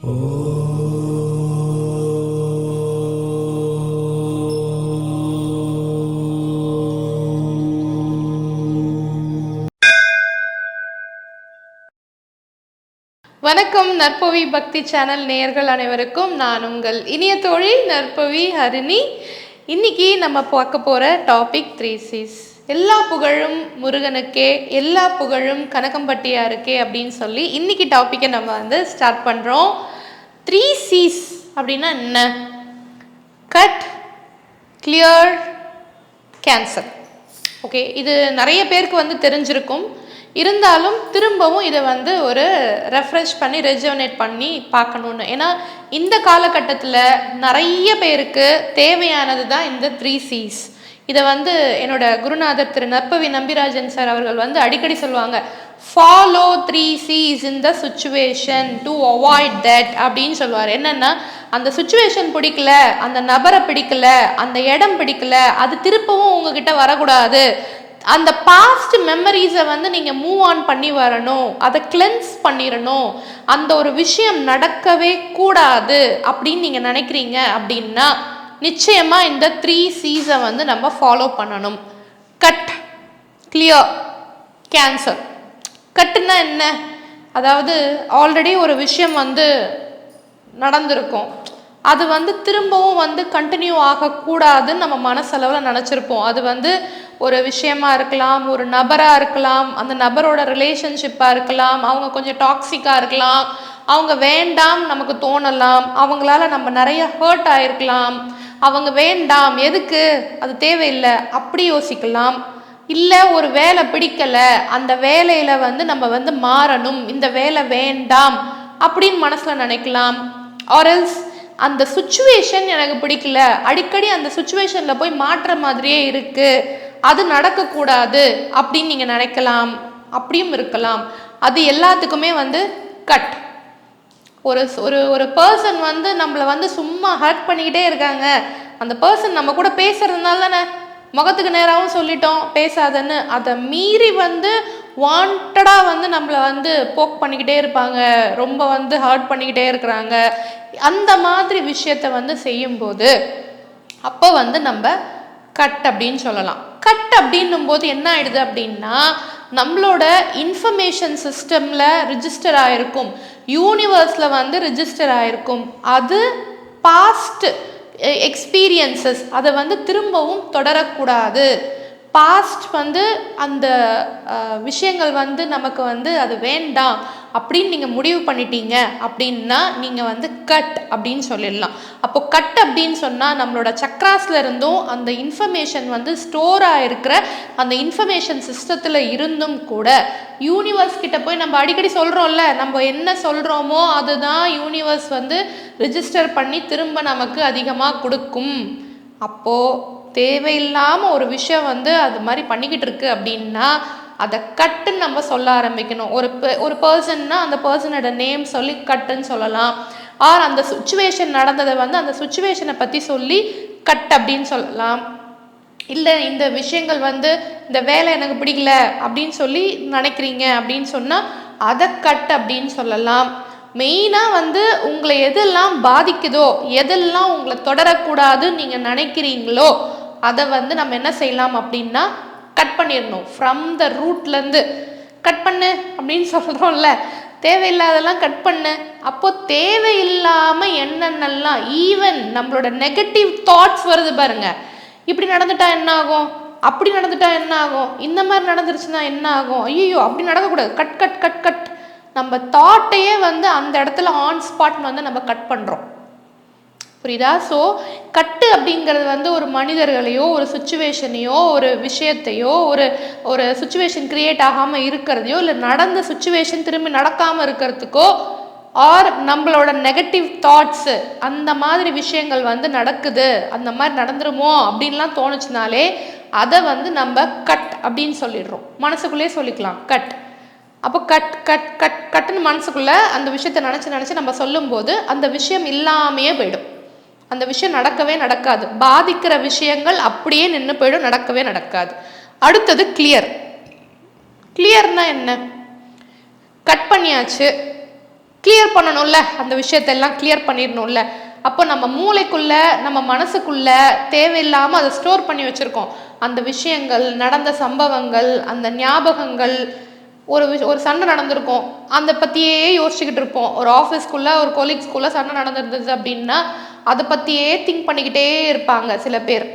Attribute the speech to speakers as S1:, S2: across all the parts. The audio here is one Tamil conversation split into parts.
S1: வணக்கம் நற்பவி பக்தி சேனல் நேயர்கள் அனைவருக்கும். நான் உங்கள் இனிய தோழி நற்பவி ஹரிணி. இன்னைக்கு நம்ம பார்க்க போகிற டாபிக் த்ரீ சீஸ் எல்லா புகழும் முருகனுக்கே எல்லா புகழும் கனகம்பட்டியாருக்கே அப்படின்னு சொல்லி இன்னைக்கு டாப்பிக்கை நம்ம வந்து ஸ்டார்ட் பண்ணுறோம் த்ரீ சீஸ் அப்படின்னா என்ன? கட் கிளியர் கேன்சல் ஓகே இது நிறைய பேருக்கு வந்து தெரிஞ்சிருக்கும். இருந்தாலும் திரும்பவும் இதை வந்து ஒரு ரெஃப்ரெஷ் பண்ணி ரெஜனேட் பண்ணி பார்க்கணுன்னு ஏன்னா இந்த காலகட்டத்தில் நிறைய பேருக்கு தேவையானது தான் இந்த த்ரீ சீஸ் இதை வந்து என்னோட குருநாதர் திரு நற்பவி நம்பிராஜன் சார் அவர்கள் வந்து அடிக்கடி சொல்லுவாங்க. Follow three Cs in the situation to avoid that அப்படின்னு சொல்லுவார். என்னென்னா அந்த சுச்சுவேஷன் பிடிக்கல அந்த நபரை பிடிக்கல அந்த இடம் பிடிக்கல அது திருப்பவும் உங்ககிட்ட வரக்கூடாது. அந்த பாஸ்ட் மெமரிஸை வந்து நீங்கள் மூவ் ஆன் பண்ணி வரணும். அதை கிளென்ஸ் பண்ணிடணும் அந்த ஒரு விஷயம் நடக்கவே கூடாது அப்படின்னு நீங்கள் நினைக்கிறீங்க அப்படின்னா நிச்சயமாக இந்த த்ரீ சீஸை வந்து நம்ம ஃபாலோ பண்ணணும். கட் கிளியர் கேன்சர் கட்டுன்னா என்ன? அதாவது ஆல்ரெடி ஒரு விஷயம் வந்து நடந்திருக்கும். அது வந்து திரும்பவும் வந்து கண்டினியூ ஆகக்கூடாதுன்னு நம்ம மனசளவில் நினச்சிருப்போம். அது வந்து ஒரு விஷயமா இருக்கலாம் ஒரு நபராக இருக்கலாம் அந்த நபரோட ரிலேஷன்ஷிப்பாக இருக்கலாம் அவங்க கொஞ்சம் டாக்ஸிக்காக இருக்கலாம் அவங்க வேண்டாம் நமக்கு தோணலாம் அவங்களால நம்ம நிறைய ஹர்ட் ஆயிருக்கலாம் அவங்க வேண்டாம் எதுக்கு? அது தேவையில்லை அப்படி யோசிக்கலாம். இல்லை ஒரு வேலை பிடிக்கலை அந்த வேலையில் வந்து நம்ம வந்து மாறணும் இந்த வேலை வேண்டாம் அப்படின்னு மனசில் நினைக்கலாம். ஆர்எல்ஸ் அந்த சுச்சுவேஷன் எனக்கு பிடிக்கல. அடிக்கடி அந்த சுச்சுவேஷனில் போய் மாற்ற மாதிரியே இருக்குது அது நடக்கக்கூடாது அப்படின்னு நீங்கள் நினைக்கலாம். அப்படியும் இருக்கலாம். அது எல்லாத்துக்குமே வந்து கட் ஒரு ஒரு ஒரு பர்சன் வந்து நம்மளை வந்து சும்மா ஹர்ட் பண்ணிக்கிட்டே இருக்காங்க. அந்த பர்சன் நம்ம கூட பேசுறதுனால தானே முகத்துக்கு நேராகவும் சொல்லிட்டோம் பேசாதன்னு. அதை மீறி வந்து வாண்டடாக வந்து நம்மளை வந்து போக் பண்ணிக்கிட்டே இருப்பாங்க. ரொம்ப வந்து ஹர்ட் பண்ணிக்கிட்டே இருக்கிறாங்க. அந்த மாதிரி விஷயத்த வந்து செய்யும்போது அப்போ வந்து நம்ம கட் அப்படின்னு சொல்லலாம். கட் அப்படின்னும் போது என்ன ஆயிடுது அப்படின்னா நம்மளோட இன்ஃபர்மேஷன் சிஸ்டமில் ரிஜிஸ்டர் ஆகிருக்கும் யூனிவர்ஸில் வந்து ரிஜிஸ்டர் ஆகிருக்கும் அது பாஸ்ட் எக்ஸ்பீரியன்சஸ் அதை வந்து திரும்பவும் தொடரக்கூடாது. பாஸ்ட் வந்து அந்த விஷயங்கள் வந்து நமக்கு வந்து அது வேண்டாம். அப்படின்னு நீங்கள் முடிவு பண்ணிட்டீங்க அப்படின்னா நீங்கள் வந்து கட் அப்படின்னு சொல்லிடலாம். அப்போ கட் அப்படின்னு சொன்னால் நம்மளோட சக்ராஸில் இருந்தும் அந்த இன்ஃபர்மேஷன் வந்து ஸ்டோர் ஆகிருக்கிற அந்த இன்ஃபர்மேஷன் சிஸ்டத்தில் இருந்தும் கூட யூனிவர்ஸ் கிட்ட போய் நம்ம அடிக்கடி சொல்கிறோம்ல நம்ம என்ன சொல்கிறோமோ அதுதான் யூனிவர்ஸ் வந்து ரிஜிஸ்டர் பண்ணி திரும்ப நமக்கு அதிகமாக கொடுக்கும். அப்போது தேவையில்லாமல் ஒரு விஷயம் வந்து அது மாதிரி பண்ணிக்கிட்டு இருக்கு அப்படின்னா அதை கட்டுன்னு நம்ம சொல்ல ஆரம்பிக்கணும். ஒரு ஒரு பர்சன்னா அந்த பர்சனோட நேம் சொல்லி கட்டுன்னு சொல்லலாம். ஆர் அந்த சுச்சுவேஷன் நடந்ததை வந்து அந்த சுச்சுவேஷனை பற்றி சொல்லி கட் அப்படின்னு சொல்லலாம். இல்லை இந்த விஷயங்கள் வந்து இந்த வேலை எனக்கு பிடிக்கல அப்படின்னு சொல்லி நினைக்கிறீங்க அப்படின்னு சொன்னால் அதை கட் அப்படின்னு சொல்லலாம். மெயினாக வந்து உங்களை எதெல்லாம் பாதிக்குதோ எதெல்லாம் உங்களை தொடரக்கூடாதுன்னு நீங்கள் நினைக்கிறீங்களோ அதை வந்து நம்ம என்ன செய்யலாம் அப்படின்னா கட் பண்ணிடணும். ஃப்ரம் த ரூட்லேருந்து கட் பண்ணு அப்படின்னு சொல்கிறோம்ல தேவையில்லாதெல்லாம் கட் பண்ணு. அப்போது தேவையில்லாமல் என்னென்னலாம் ஈவன் நம்மளோட நெகட்டிவ் தாட்ஸ் வருது பாருங்க. இப்படி நடந்துட்டா என்ன ஆகும் அப்படி நடந்துட்டா என்ன ஆகும் இந்த மாதிரி நடந்துருச்சுன்னா என்ன ஆகும் ஐயோ அப்படி நடக்கக்கூடாது. கட் கட் கட் கட் நம்ம தாட்டையே வந்து அந்த இடத்துல ஆன் ஸ்பாட் வந்து நம்ம கட் பண்ணுறோம் புரியுதா? ஸோ கட்டு அப்படிங்கிறது வந்து ஒரு மனிதர்களையோ ஒரு சுச்சுவேஷனையோ ஒரு விஷயத்தையோ ஒரு ஒரு சுச்சுவேஷன் கிரியேட் ஆகாமல் இருக்கிறதையோ இல்லை நடந்த சுச்சுவேஷன் திரும்பி நடக்காமல் இருக்கிறதுக்கோ ஆர் நம்மளோட நெகட்டிவ் தாட்ஸு அந்த மாதிரி விஷயங்கள் வந்து நடக்குது அந்த மாதிரி நடந்துருமோ அப்படின்லாம் தோணுச்சுனாலே அதை வந்து நம்ம கட் அப்படின்னு சொல்லிடுறோம். மனசுக்குள்ளேயே சொல்லிக்கலாம் கட் அப்போ கட் கட் கட் கட்டுன்னு மனசுக்குள்ளே அந்த விஷயத்தை நினச்சி நினச்சி நம்ம சொல்லும்போது அந்த விஷயம் இல்லாமையே போயிடும். அந்த விஷயம் நடக்கவே நடக்காது. பாதிக்கிற விஷயங்கள் அப்படியே நின்று போயிடும் நடக்கவே நடக்காது. அடுத்தது கிளியர் கிளியர்னா என்ன? கட் பண்ணியாச்சு. கிளியர் பண்ணணும்ல அந்த விஷயத்தெல்லாம் கிளியர் பண்ணிடணும்ல. அப்போ நம்ம மூளைக்குள்ள நம்ம மனசுக்குள்ள தேவையில்லாமல் அதை ஸ்டோர் பண்ணி வச்சுருக்கோம். அந்த விஷயங்கள் நடந்த சம்பவங்கள் அந்த ஞாபகங்கள் ஒரு விஷ ஒரு சண்டை நடந்திருக்கும். அந்த பற்றியே யோசிச்சுக்கிட்டு இருப்போம். ஒரு ஆஃபீஸ்க்குள்ளே ஒரு கொலீக்ஸ்குள்ளே சண்டை நடந்திருந்தது அப்படின்னா அதை பற்றியே திங்க் பண்ணிக்கிட்டே இருப்பாங்க சில பேர்.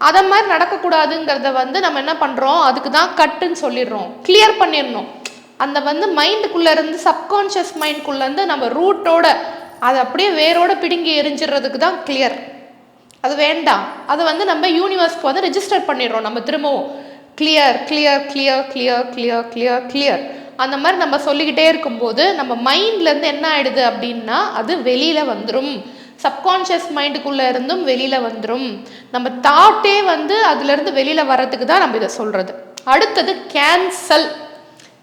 S1: அதை மாதிரி நடக்கக்கூடாதுங்கிறத வந்து நம்ம என்ன பண்ணுறோம் அதுக்கு தான் கட்டுன்னு சொல்லிடுறோம். கிளியர் பண்ணிடணும். அந்த வந்து மைண்டுக்குள்ளேருந்து சப்கான்ஷியஸ் மைண்ட்குள்ளேருந்து நம்ம ரூட்டோட அதை அப்படியே வேரோட பிடுங்கி எரிஞ்சிடுறதுக்கு தான் கிளியர் அது வேண்டாம். அதை வந்து நம்ம யூனிவர்ஸ்க்கு வந்து ரெஜிஸ்டர் பண்ணிடுறோம். நம்ம திரும்பவும் clear clear clear clear clear clear clear அந்த மாதிரி நம்ம சொல்லிக்கிட்டே இருக்கும்போது நம்ம மைண்ட்லேருந்து என்ன ஆகிடுது அப்படின்னா அது வெளியில் வந்துடும் சப்கான்ஷியஸ் மைண்டுக்குள்ளே இருந்தும் வெளியில் வந்துடும் நம்ம தாட்டே வந்து அதுலேருந்து வெளியில் வர்றதுக்கு தான் நம்ம இதை சொல்கிறது அடுத்தது கேன்சல்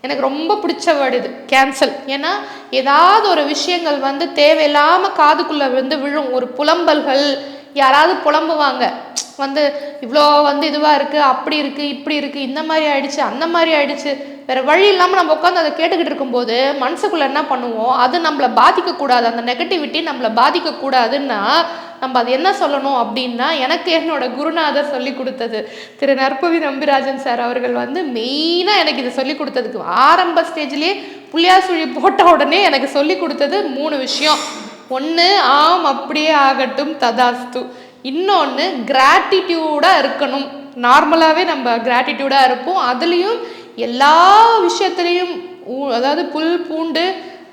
S1: எனக்கு ரொம்ப பிடிச்ச வேர்டு இது கேன்சல் ஏன்னா ஏதாவது ஒரு விஷயங்கள் வந்து தேவையில்லாமல் காதுக்குள்ளே வந்து விழும் ஒரு புலம்பல்கள் யாராவது புலம்புவாங்க. வந்து இவ்வளோ வந்து இதுவாக இருக்குது அப்படி இருக்குது இப்படி இருக்குது இந்த மாதிரி ஆயிடுச்சு அந்த மாதிரி ஆயிடுச்சு. வேறு வழி இல்லாமல் நம்ம உட்காந்து அதை கேட்டுக்கிட்டு இருக்கும்போது மனசுக்குள்ளே என்ன பண்ணுவோம்? அது நம்மளை பாதிக்கக்கூடாது. அந்த நெகட்டிவிட்டி நம்மளை பாதிக்கக்கூடாதுன்னா நம்ம அது என்ன சொல்லணும் அப்படின்னா எனக்கு என்னோட குருநாதர் சொல்லி கொடுத்தது. திரு நற்பவி நம்பிராஜன் சார் அவர்கள் வந்து மெயினாக எனக்கு இதை சொல்லி கொடுத்ததுக்கு ஆரம்ப ஸ்டேஜ்லேயே புள்ளியார் சுழி போட்ட உடனே எனக்கு சொல்லி கொடுத்தது மூணு விஷயம். ஒன்று ஆம் அப்படியே ஆகட்டும் ததாஸ்து. இன்னொன்று கிராட்டிடியூடாக இருக்கணும். நார்மலாகவே நம்ம கிராட்டிடியூடாக இருப்போம். அதுலேயும் எல்லா விஷயத்துலேயும் அதாவது புல் பூண்டு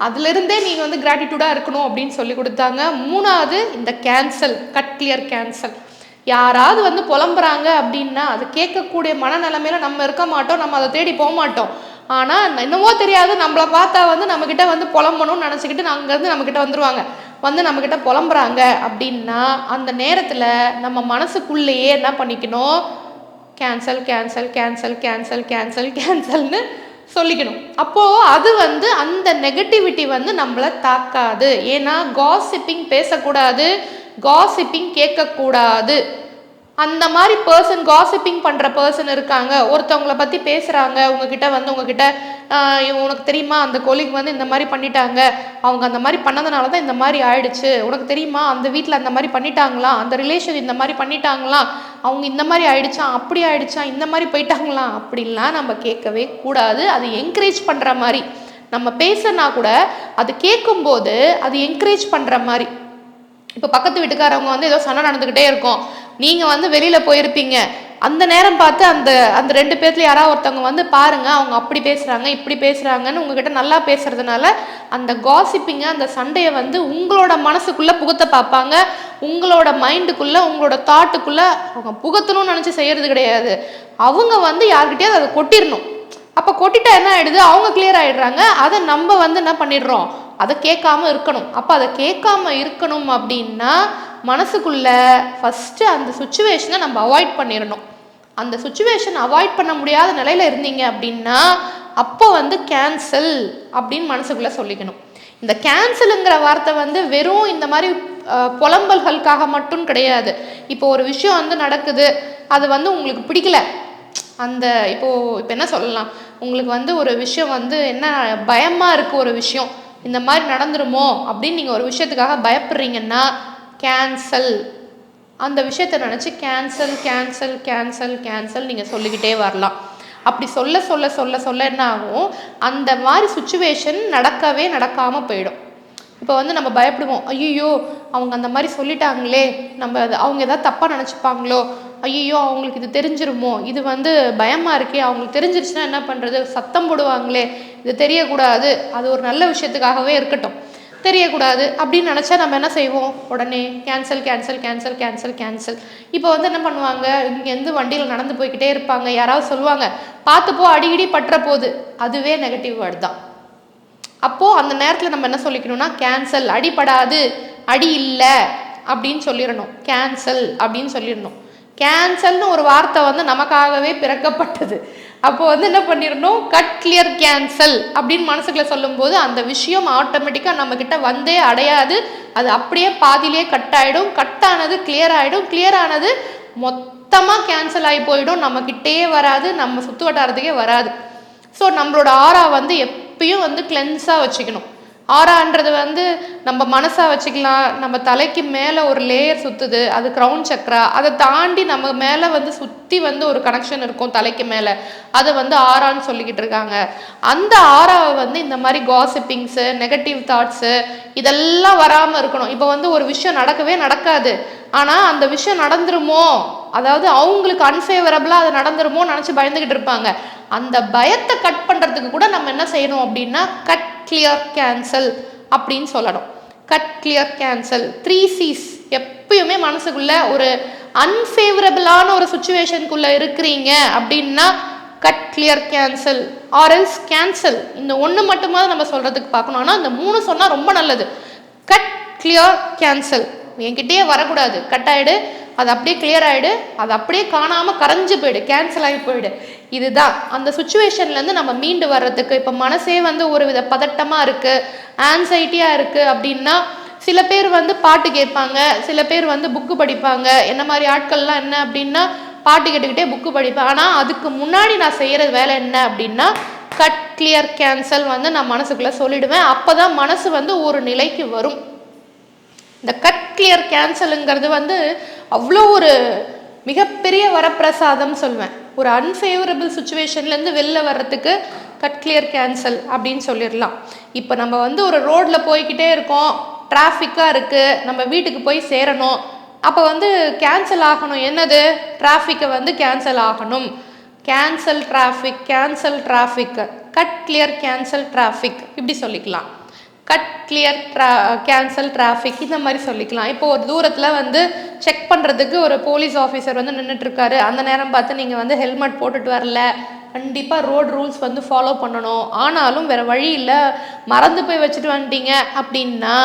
S1: அதுலேருந்தே நீங்கள் வந்து கிராட்டிடியூடாக இருக்கணும் அப்படின்னு சொல்லி கொடுத்தாங்க. மூணாவது இந்த கேன்சல் கட் கிளியர் கேன்சல் யாராவது வந்து புலம்புறாங்க அப்படின்னா அது கேட்கக்கூடிய மனநிலைமையில நம்ம இருக்க மாட்டோம். நம்ம அதை தேடி போக மாட்டோம். ஆனால் என்னவோ தெரியாது. நம்மளை பார்த்தா வந்து நம்மக்கிட்ட வந்து புலம்பணும்னு நினச்சிக்கிட்டு அங்கேருந்து நம்மக்கிட்ட வந்துருவாங்க. வந்து நம்மக்கிட்ட புலம்புறாங்க அப்படின்னா அந்த நேரத்தில் நம்ம மனசுக்குள்ளேயே என்ன பண்ணிக்கணும்? Cancel cancel cancel cancel cancel கேன்சல்னு சொல்லிக்கணும். அப்போது அது வந்து அந்த நெகட்டிவிட்டி வந்து நம்மளை தாக்காது. ஏன்னா காசிப்பிங் பேசக்கூடாது காசிப்பிங் கேட்கக்கூடாது. அந்த மாதிரி பர்சன் காசிப்பிங் பண்ணுற பர்சன் இருக்காங்க. ஒருத்தவங்கள பற்றி பேசுகிறாங்க உங்ககிட்ட வந்து உங்ககிட்ட உனக்கு தெரியுமா? அந்த கொலிக் வந்து இந்த மாதிரி பண்ணிட்டாங்க. அவங்க அந்த மாதிரி பண்ணதுனால தான் இந்த மாதிரி ஆயிடுச்சு. உனக்கு தெரியுமா? அந்த வீட்டில் அந்த மாதிரி பண்ணிட்டாங்களா? அந்த ரிலேஷன் இந்த மாதிரி பண்ணிட்டாங்களா? அவங்க இந்த மாதிரி ஆயிடுச்சா? அப்படி ஆயிடுச்சா? இந்த மாதிரி போயிட்டாங்களா? அப்படின்லாம் நம்ம கேட்கவே கூடாது. அது என்கரேஜ் பண்ணுற மாதிரி. நம்ம பேசுனா கூட அது கேட்கும்போது அது என்கரேஜ் பண்ணுற மாதிரி. இப்போ பக்கத்து வீட்டுக்காரவங்க வந்து ஏதோ சண்டை நடந்துக்கிட்டே இருக்கும். நீங்கள் வந்து வெளியில் போயிருப்பீங்க. அந்த நேரம் பார்த்து அந்த அந்த ரெண்டு பேர்த்துல யாராவது ஒருத்தவங்க வந்து பாருங்க அவங்க அப்படி பேசுகிறாங்க இப்படி பேசுகிறாங்கன்னு உங்ககிட்ட நல்லா பேசுறதுனால அந்த காசிப்பிங்க அந்த சண்டையை வந்து உங்களோட மனசுக்குள்ளே புகுத்த பார்ப்பாங்க. உங்களோட மைண்டுக்குள்ளே உங்களோட தாட்டுக்குள்ளே அவங்க புகுத்தணும்னு நினச்சி செய்கிறது கிடையாது. அவங்க வந்து யார்கிட்டயாவது அதை கொட்டிடணும். அப்போ கொட்டிட்டா என்ன ஆகிடுது அவங்க கிளியர் ஆகிடுறாங்க அதை நம்ம வந்து என்ன பண்ணிடுறோம்? அதை கேட்காம இருக்கணும். அப்போ அதை கேட்காம இருக்கணும் அப்படின்னா மனசுக்குள்ள ஃபஸ்ட்டு அந்த சுச்சுவேஷனை நம்ம அவாய்ட் பண்ணிடணும் அந்த சுச்சுவேஷன் அவாய்ட் பண்ண முடியாத நிலையில் இருந்தீங்க அப்படின்னா அப்போ வந்து கேன்சல் அப்படின்னு மனசுக்குள்ளே சொல்லிக்கணும். இந்த கேன்சலுங்கிற வார்த்தை வந்து வெறும் இந்த மாதிரி புலம்பல்களுக்காக மட்டும் கிடையாது. இப்போ ஒரு விஷயம் வந்து நடக்குது அது வந்து உங்களுக்கு பிடிக்கல. அந்த இப்போது இப்போ என்ன சொல்லலாம்? உங்களுக்கு வந்து ஒரு விஷயம் வந்து என்ன பயமாக இருக்குது ஒரு விஷயம். இந்த மாதிரி நடந்துருமோ அப்படின்னு நீங்கள் ஒரு விஷயத்துக்காக பயப்படுறீங்கன்னா கேன்சல் அந்த விஷயத்த நினச்சி கேன்சல் கேன்சல் கேன்சல் கேன்சல் நீங்கள் சொல்லிக்கிட்டே வரலாம். அப்படி சொல்ல சொல்ல சொல்ல சொல்ல என்ன ஆகும்? அந்த மாதிரி சுச்சுவேஷன் நடக்கவே நடக்காமல் போயிடும். இப்போ வந்து நம்ம பயப்படுவோம் ஐயோ அவங்க அந்த மாதிரி சொல்லிட்டாங்களே நம்ம அவங்க எதாவது தப்பாக நினச்சிப்பாங்களோ ஐயோ அவங்களுக்கு இது தெரிஞ்சிருமோ? இது வந்து பயமாக இருக்கே அவங்களுக்கு தெரிஞ்சிருச்சுன்னா என்ன பண்ணுறது சத்தம் போடுவாங்களே இது தெரியக்கூடாது. அது ஒரு நல்ல விஷயத்துக்காகவே இருக்கட்டும். தெரியக்கூடாது அப்படின்னு நினச்சா நம்ம என்ன செய்வோம்? உடனே cancel cancel cancel cancel cancel இப்போ வந்து என்ன பண்ணுவாங்க? இங்கேருந்து வண்டியில் நடந்து போய்கிட்டே இருப்பாங்க. யாராவது சொல்லுவாங்க பார்த்துப்போ அடிக்கடி பற்ற போகுது அதுவே நெகட்டிவ் வேர்டு தான். அப்போது அந்த நேரத்தில் நம்ம என்ன சொல்லிக்கணும்னா கேன்சல் அடிப்படாது அடி இல்லை அப்படின்னு சொல்லிடணும். கேன்சல் அப்படின்னு சொல்லிடணும். கேன்சல்னு ஒரு வார்த்தை வந்து நமக்காகவே பிறக்கப்பட்டது. அப்போ வந்து என்ன பண்ணிடணும்? கட் கிளியர் கேன்சல் அப்படின்னு மனசுக்குள்ள சொல்லும்போது அந்த விஷயம் ஆட்டோமேட்டிக்காக நம்மக்கிட்ட வந்தே அடையாது. அது அப்படியே பாதியிலே கட் ஆகிடும் கட் ஆனது கிளியர் ஆகிடும் கிளியர் ஆனது மொத்தமாக கேன்சல் ஆகி போயிடும். நம்மக்கிட்டே வராது. நம்ம சுற்று வட்டாரத்துக்கே வராது. ஸோ நம்மளோட ஆரா வந்து எப்பயும் வந்து கிளென்ஸாக வச்சுக்கணும். ஆறான்றது வந்து நம்ம மனசா வச்சுக்கலாம். நம்ம தலைக்கு மேலே ஒரு லேயர் சுத்துது அது க்ரௌன் சக்ரா அதை தாண்டி நம்ம மேலே வந்து சுற்றி வந்து ஒரு கனெக்ஷன் இருக்கும் தலைக்கு மேலே. அதை வந்து ஆறான்னு சொல்லிக்கிட்டு இருக்காங்க. அந்த ஆறாவை வந்து இந்த மாதிரி காசிப்பிங்ஸு நெகட்டிவ் தாட்ஸு இதெல்லாம் வராமல் இருக்கணும். இப்போ வந்து ஒரு விஷயம் நடக்கவே நடக்காது. ஆனால் அந்த விஷயம் நடந்துருமோ? அதாவது அவங்களுக்கு அன்ஃபேவரபிளாக அது நடந்துருமோ நினச்சி பயந்துக்கிட்டு இருப்பாங்க. அந்த பயத்தை கட் பண்ணுறதுக்கு கூட நம்ம என்ன செய்யணும் அப்படின்னா கட் கிளியர் கேன்சல் அப்படின்னு சொல்லணும். Cut clear cancel three Cs எப்பயுமே மனசுக்குள்ள ஒரு அன்ஃபேவரபிளான ஒரு சுச்சுவேஷனுக்குள்ள இருக்கிறீங்க அப்படின்னா cut clear cancel or else cancel இந்த ஒன்று மட்டுமாவது நம்ம சொல்கிறதுக்கு பார்க்கணும். ஆனால் இந்த மூணு சொன்னால் ரொம்ப நல்லது. கட் கிளியர் கேன்சல் என்கிட்டயே வரக்கூடாது. கட் ஆகிடு அது அப்படியே கிளியர் ஆகிடு அது அப்படியே காணாமல் கரைஞ்சு போயிடு கேன்சல் ஆகி போயிடு. இதுதான். அந்த சுச்சுவேஷன்லேருந்து நம்ம மீண்டு வர்றதுக்கு இப்போ மனசே வந்து ஒரு வித பதட்டமாக இருக்குது ஆன்சைட்டியாக இருக்குது அப்படின்னா சில பேர் வந்து பாட்டு கேட்பாங்க சில பேர் வந்து புக்கு படிப்பாங்க. என்ன மாதிரி ஆட்கள்லாம் என்ன அப்படின்னா பாட்டு கேட்டுக்கிட்டே புக்கு படிப்பேன் ஆனால் அதுக்கு முன்னாடி நான் செய்கிற வேலை என்ன அப்படின்னா கட் கிளியர் கேன்சல் வந்து நான் மனசுக்குள்ளே சொல்லிடுவேன். அப்போ தான் மனசு வந்து ஒரு நிலைக்கு வரும். இந்த கட் கிளியர் கேன்சலுங்கிறது வந்து அவ்வளோ ஒரு மிகப்பெரிய வரப்பிரசாதம் சொல்வேன். ஒரு அன்ஃபேவரபிள் சுச்சுவேஷன்லேருந்து வெளில வர்றதுக்கு கட் கிளியர் கேன்சல் அப்படின்னு சொல்லிடலாம். இப்போ நம்ம வந்து ஒரு ரோட்டில் போய்கிட்டே இருக்கோம். டிராஃபிக்காக இருக்குது நம்ம வீட்டுக்கு போய் சேரணும். அப்போ வந்து கேன்சல் ஆகணும். என்னது? டிராஃபிக்கை வந்து கேன்சல் ஆகணும். Cancel traffic cancel traffic cut clear cancel traffic இப்படி சொல்லிக்கலாம். கட் கிளியர் ட்ரா கேன்சல் டிராஃபிக் இந்த மாதிரி சொல்லிக்கலாம். இப்போ ஒரு தூரத்தில் வந்து செக் பண்ணுறதுக்கு ஒரு போலீஸ் ஆஃபீஸர் வந்து நின்றுட்டுருக்காரு அந்த நேரம் பார்த்து நீங்கள் வந்து ஹெல்மெட் போட்டுட்டு வரல. கண்டிப்பாக ரோட் ரூல்ஸ் வந்து ஃபாலோ பண்ணணும். ஆனாலும் வேறு வழி இல்லை. மறந்து போய் வச்சுட்டு வந்துட்டீங்க அப்படின்னா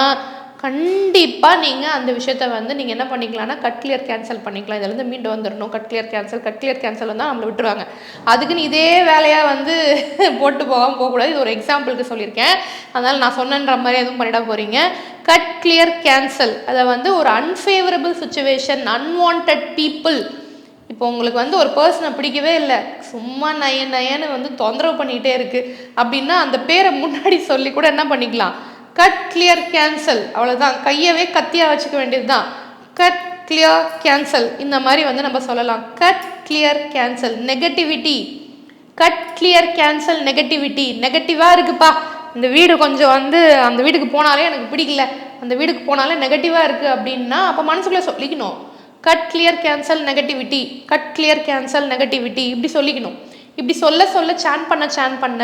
S1: கண்டிப்பாக நீங்கள் அந்த விஷயத்த வந்து நீங்கள் என்ன பண்ணிக்கலாம்னா கட் கிளியர் கேன்சல் பண்ணிக்கலாம். இதுலேருந்து மீண்டு வந்துடணும் cut clear cancel cut clear cancel வந்தால் நம்மளை விட்டுருவாங்க. அதுக்குன்னு இதே வேலையாக வந்து போட்டு போகாமல் போகக்கூடாது. இது ஒரு எக்ஸாம்பிளுக்கு சொல்லியிருக்கேன். அதனால் நான் சொன்னன்ற மாதிரி எதுவும் பண்ணிட போகிறீங்க கட் கிளியர் கேன்சல் அதை வந்து ஒரு அன்ஃபேவரபிள் சுச்சுவேஷன் அன்வான்ட் பீப்புள் இப்போ உங்களுக்கு வந்து ஒரு பர்சனை பிடிக்கவே இல்லை. சும்மா நய நயன்னு வந்து தொந்தரவு பண்ணிகிட்டே இருக்குது அப்படின்னா அந்த பேரை முன்னாடி சொல்லி கூட என்ன பண்ணிக்கலாம்? கட் கிளியர் கேன்சல் அவ்வளோதான் கையவே கத்தியாக வச்சுக்க வேண்டியது தான் கட் கிளியர் கேன்சல் இந்த மாதிரி வந்து நம்ம சொல்லலாம். Cut clear cancel negativity cut clear cancel negativity நெகட்டிவாக இருக்குப்பா. இந்த வீடு கொஞ்சம் வந்து அந்த வீட்டுக்கு போனாலே எனக்கு பிடிக்கல. அந்த வீட்டுக்கு போனாலே நெகட்டிவாக இருக்குது அப்படின்னா அப்போ மனசுக்குள்ளே சொல்லிக்கணும். Cut clear cancel negativity cut clear cancel negativity இப்படி சொல்லிக்கணும். இப்படி சொல்ல சொல்ல சேன் பண்ண சேன் பண்ண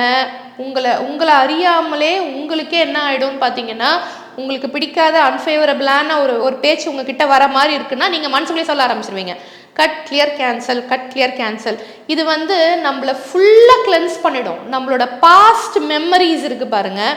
S1: உங்களை உங்களை அறியாமலே உங்களுக்கே என்ன ஆகிடும்னு பார்த்தீங்கன்னா உங்களுக்கு பிடிக்காத அன்ஃபேவரபிளான ஒரு ஒரு பேச்சு உங்ககிட்ட வர மாதிரி இருக்குன்னா நீங்கள் மனசுக்குள்ளே சொல்ல ஆரம்பிச்சிருவீங்க. Cut clear cancel cut clear cancel இது வந்து நம்மளை ஃபுல்லாக கிளென்ஸ் பண்ணிடும். நம்மளோட பாஸ்ட் மெமரிஸ் இருக்குது பாருங்கள்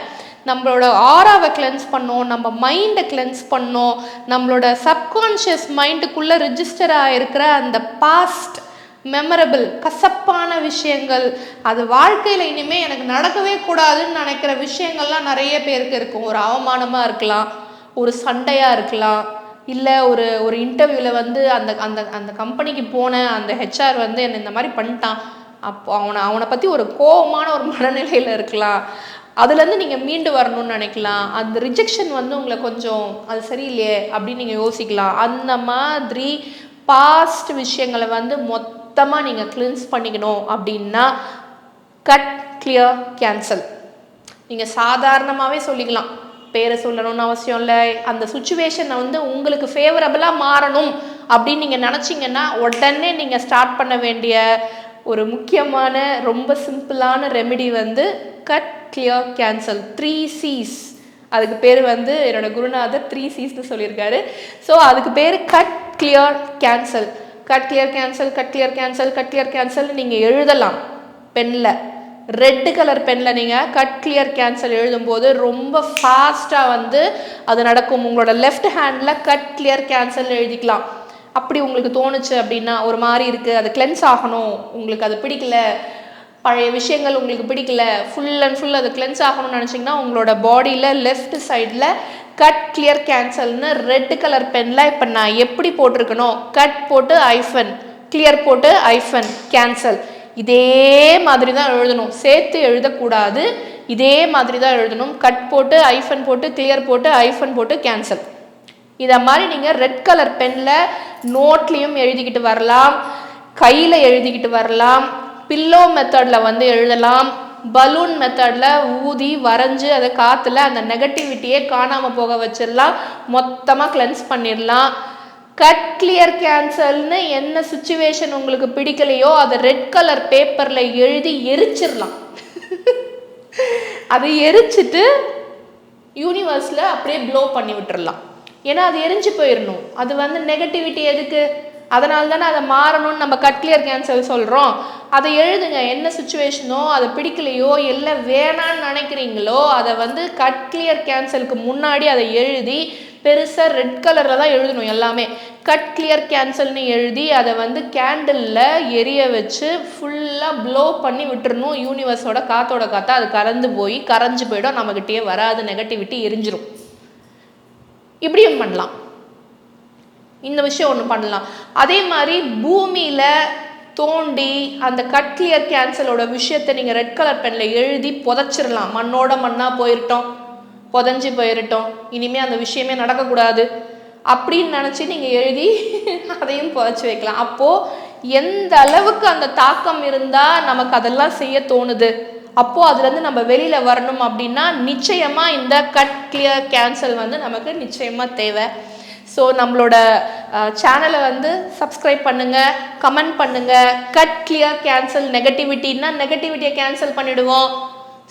S1: நம்மளோட ஆராவை கிளென்ஸ் பண்ணோம். நம்ம மைண்டை கிளென்ஸ் பண்ணோம். நம்மளோட சப்கான்ஷியஸ் மைண்டுக்குள்ளே ரிஜிஸ்டர் ஆகிருக்கிற அந்த பாஸ்ட் மெமரபிள் கசப்பான விஷயங்கள். அது வாழ்க்கையில் இனிமேல் எனக்கு நடக்கவே கூடாதுன்னு நினைக்கிற விஷயங்கள்லாம் நிறைய பேருக்கு இருக்கும். ஒரு அவமானமாக இருக்கலாம் ஒரு சண்டையாக இருக்கலாம் இல்லை ஒரு ஒரு இன்டர்வியூவில் வந்து அந்த அந்த அந்த கம்பெனிக்கு போன அந்த ஹெச்ஆர் வந்து என்னை இந்த மாதிரி பண்ணிட்டான். அப்போ அவனை அவனை பற்றி ஒரு கோபமான ஒரு மனநிலையில் இருக்கலாம். அதுலேருந்து நீங்கள் மீண்டு வரணும்னு நினைக்கலாம். அந்த ரிஜெக்ஷன் வந்து உங்களை கொஞ்சம் அது சரியில்லையே அப்படின்னு நீங்கள் யோசிக்கலாம். அந்த மாதிரி பாஸ்ட் விஷயங்களை வந்து மொத்த சுத்தமாக நீங்கள் கிளின்ஸ் பண்ணிக்கணும் அப்படின்னா கட் கிளியர் கேன்சல் நீங்கள் சாதாரணமாகவே சொல்லிக்கலாம். பேரை சொல்லணும்னு அவசியம் இல்லை. அந்த சுச்சுவேஷனை வந்து உங்களுக்கு ஃபேவரபுளாக மாறணும் அப்படின்னு நீங்கள் நினச்சிங்கன்னா உடனே நீங்கள் ஸ்டார்ட் பண்ண வேண்டிய ஒரு முக்கியமான ரொம்ப சிம்பிளான ரெமெடி வந்து cut clear cancel three Cs அதுக்கு பேர் வந்து என்னோடய குருநாதர் த்ரீ சீஸ்னு சொல்லியிருக்காரு. ஸோ அதுக்கு பேர் cut clear cancel cut clear cancel cut clear cancel cut clear cancel நீங்கள் எழுதலாம். பெனில் ரெட்டு கலர் பெனில் நீங்கள் கட் கிளியர் கேன்சல் எழுதும்போது ரொம்ப ஃபாஸ்ட்டாக வந்து அது நடக்கும். உங்களோட லெஃப்ட் ஹேண்டில் கட் கிளியர் கேன்சல் எழுதிக்கலாம். அப்படி உங்களுக்கு தோணுச்சு அப்படின்னா ஒரு மாதிரி இருக்குது அது கிளென்ஸ் ஆகணும். உங்களுக்கு அது பிடிக்கல பழைய விஷயங்கள் உங்களுக்கு பிடிக்கல ஃபுல் அண்ட் ஃபுல் அது கிளென்ஸ் ஆகணும்னு நினச்சிங்கன்னா உங்களோட பாடியில் லெஃப்ட் சைடில் கட் கிளியர் கேன்சல்னு ரெட் கலர் பெனில் இப்போ நான் எப்படி போட்டிருக்கணும் கட் போட்டு ஐஃபன் கிளியர் போட்டு ஐஃபன் கேன்சல் இதே மாதிரி தான் எழுதணும். சேர்த்து எழுதக்கூடாது. இதே மாதிரி தான் எழுதணும். கட் போட்டு ஐஃபன் போட்டு கிளியர் போட்டு ஐஃபன் போட்டு கேன்சல் இதை மாதிரி நீங்கள் ரெட் கலர் பெனில் நோட்லேயும் எழுதிக்கிட்டு வரலாம். கையில் எழுதிக்கிட்டு வரலாம். பில்லோ மெத்தடில் வந்து எழுதலாம். பலூன் மெத்தடில் ஊதி வரைஞ்சி அதை காற்றுல அந்த நெகட்டிவிட்டியே காணாமல் போக வச்சிடலாம். மொத்தமாக கிளென்ஸ் பண்ணிடலாம். கட் கிளியர் கேன்சல்னு என்ன சுச்சுவேஷன் உங்களுக்கு பிடிக்கலையோ அதை ரெட் கலர் பேப்பரில் எழுதி எரிச்சிடலாம். அதை எரிச்சிட்டு யூனிவர்ஸில் அப்படியே ப்ளோ பண்ணி விட்டுறலாம். ஏன்னா அது எரிஞ்சு போயிடணும். அது வந்து நெகட்டிவிட்டி எதுக்கு? அதனால தானே அதை மாறணும்னு நம்ம கட் கிளியர் கேன்சல் சொல்கிறோம் அதை எழுதுங்க. என்ன சுச்சுவேஷனோ அதை பிடிக்கலையோ இல்லை வேணான்னு நினைக்கிறீங்களோ அதை வந்து கட் கிளியர் கேன்சலுக்கு முன்னாடி அதை எழுதி பெருசாக ரெட் கலரில் தான் எழுதணும் எல்லாமே. கட் கிளியர் கேன்சல்னு எழுதி அதை வந்து கேண்டிலில் எரிய வச்சு ஃபுல்லாக ப்ளோ பண்ணி விட்டுறணும். யூனிவர்ஸோட காற்றோட காற்றா அது கறந்து போய் கரைஞ்சு போயிடும். நம்மக்கிட்டேயே வராது. நெகட்டிவிட்டி எரிஞ்சிரும். இப்படியும் பண்ணலாம். இந்த விஷயம் ஒன்று பண்ணலாம். அதே மாதிரி பூமியில் தோண்டி அந்த கட் கிளியர் கேன்சலோட விஷயத்தை நீங்கள் ரெட் கலர் பெனில் எழுதி புதைச்சிடலாம். மண்ணோட மண்ணாக போயிருட்டோம். புதஞ்சி போயிருட்டோம். இனிமேல் அந்த விஷயமே நடக்கக்கூடாது. அப்படின்னு நினச்சி நீங்கள் எழுதி அதையும் புதைச்சி வைக்கலாம். அப்போது எந்த அளவுக்கு அந்த தாக்கம் இருந்தால் நமக்கு அதெல்லாம் செய்ய தோணுது? அப்போது அதுலேருந்து நம்ம வெளியில் வரணும் அப்படின்னா நிச்சயமாக இந்த கட் கிளியர் கேன்சல் வந்து நமக்கு நிச்சயமாக தேவை. ஸோ நம்மளோட சேனலை வந்து சப்ஸ்கிரைப் பண்ணுங்கள் கமெண்ட் பண்ணுங்கள் கட் கிளியர் கேன்சல் நெகட்டிவிட்டின்னா நெகட்டிவிட்டியை கேன்சல் பண்ணிவிடுவோம்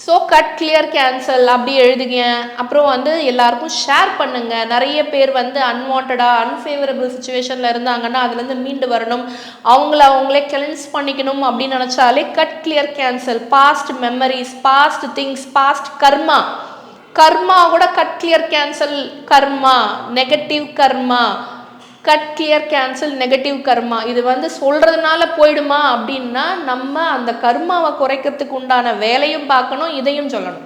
S1: ஸோ கட் கிளியர் கேன்சல் அப்படி எழுதுங்க. அப்புறம் வந்து எல்லாருக்கும் ஷேர் பண்ணுங்க. நிறைய பேர் வந்து அன்வான்டாக அன்ஃபேவரபிள் சுச்சுவேஷனில் இருந்தாங்கன்னா அதுலேருந்து மீண்டு வரணும். அவங்கள அவங்களே கிளென்ஸ் பண்ணிக்கணும் அப்படின்னு நினச்சாலே cut clear cancel past memories past things past karma karma கூட cut clear cancel karma negative karma cut clear cancel negative karma. இது வந்து சொல்கிறதுனால போயிடுமா அப்படின்னா நம்ம அந்த கர்மாவை குறைக்கிறதுக்கு உண்டான வேலையும் பார்க்கணும் இதையும் சொல்லணும்.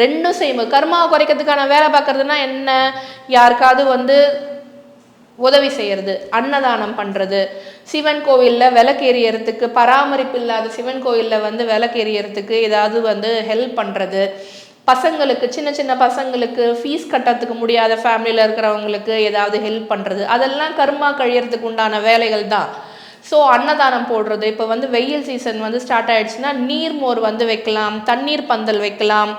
S1: ரெண்டும் செய்யும் கர்மாவை குறைக்கிறதுக்கான வேலை பார்க்குறதுனா என்ன? யாருக்காவது வந்து உதவி செய்கிறது அன்னதானம் பண்ணுறது சிவன் கோவிலில் விளக்கேறியறதுக்கு பராமரிப்பு இல்லாத சிவன் கோவிலில் வந்து விளக்கேறியறதுக்கு ஏதாவது வந்து ஹெல்ப் பண்ணுறது பசங்களுக்கு சின்ன சின்ன பசங்களுக்கு ஃபீஸ் கட்டத்துக்கு முடியாத ஃபேமிலியில் இருக்கிறவங்களுக்கு ஏதாவது ஹெல்ப் பண்ணுறது அதெல்லாம் கருமா கழியறதுக்கு உண்டான வேலைகள் தான். ஸோ அன்னதானம் போடுறது. இப்போ வந்து வெயில் சீசன் வந்து ஸ்டார்ட் ஆகிடுச்சுன்னா நீர்மோர் வந்து வைக்கலாம் தண்ணீர் பந்தல் வைக்கலாம்.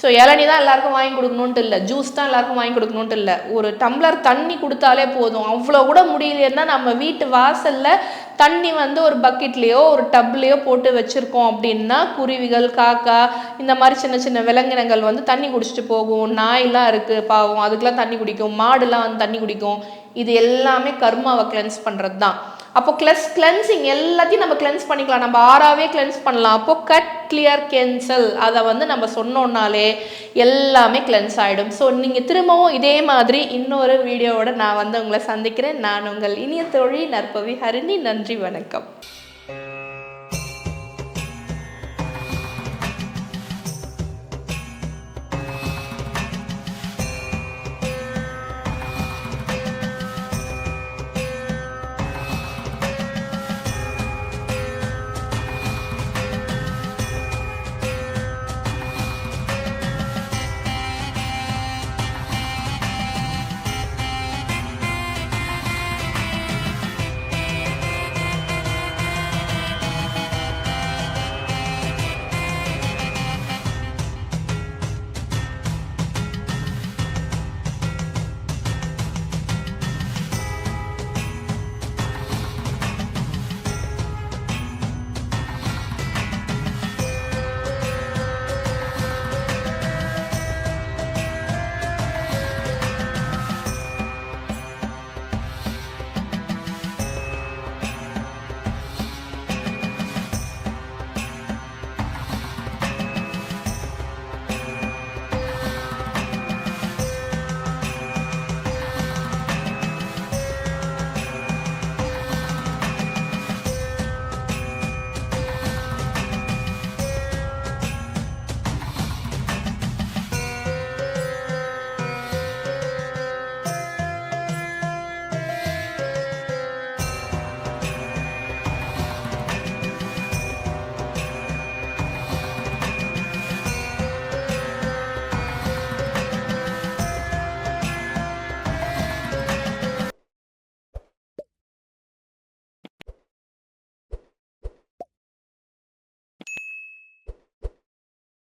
S1: ஸோ இளநி தான் எல்லாருக்கும் வாங்கி கொடுக்கணுன்ட்டு இல்லை. ஜூஸ் தான் எல்லாருக்கும் வாங்கி கொடுக்கணுன்ட்டு இல்லை. ஒரு டம்ளர் தண்ணி கொடுத்தாலே போதும். அவ்வளோ கூட முடியலன்னா நம்ம வீட்டு வாசலில் தண்ணி வந்து ஒரு பக்கெட்லேயோ ஒரு டப்லேயோ போட்டு வச்சுருக்கோம் அப்படின்னா குருவிகள் காக்கா இந்த மாதிரி சின்ன சின்ன விலங்கினங்கள் வந்து தண்ணி குடிச்சிட்டு போகும். நாயெல்லாம் இருக்குது பாவம். அதுக்கெலாம் தண்ணி குடிக்கும். மாடுலாம் வந்து தண்ணி குடிக்கும். இது எல்லாமே கர்மாவை கிளென்ஸ் பண்ணுறது தான் அப்போ கிளஸ் கிளென்சிங் எல்லாத்தையும் நம்ம கிளென்ஸ் பண்ணிக்கலாம். நம்ம ஆறாவே கிளென்ஸ் பண்ணலாம். அப்போ கட் கிளியர் கேன்சல் அதை வந்து நம்ம சொன்னோன்னாலே எல்லாமே கிளென்ஸ் ஆகிடும் ஸோ நீங்கள் திரும்பவும் இதே மாதிரி இன்னொரு வீடியோவோட நான் வந்து உங்களை சந்திக்கிறேன். நான் உங்கள் இனிய தொழில் நற்பவி ஹரிணி. நன்றி வணக்கம்.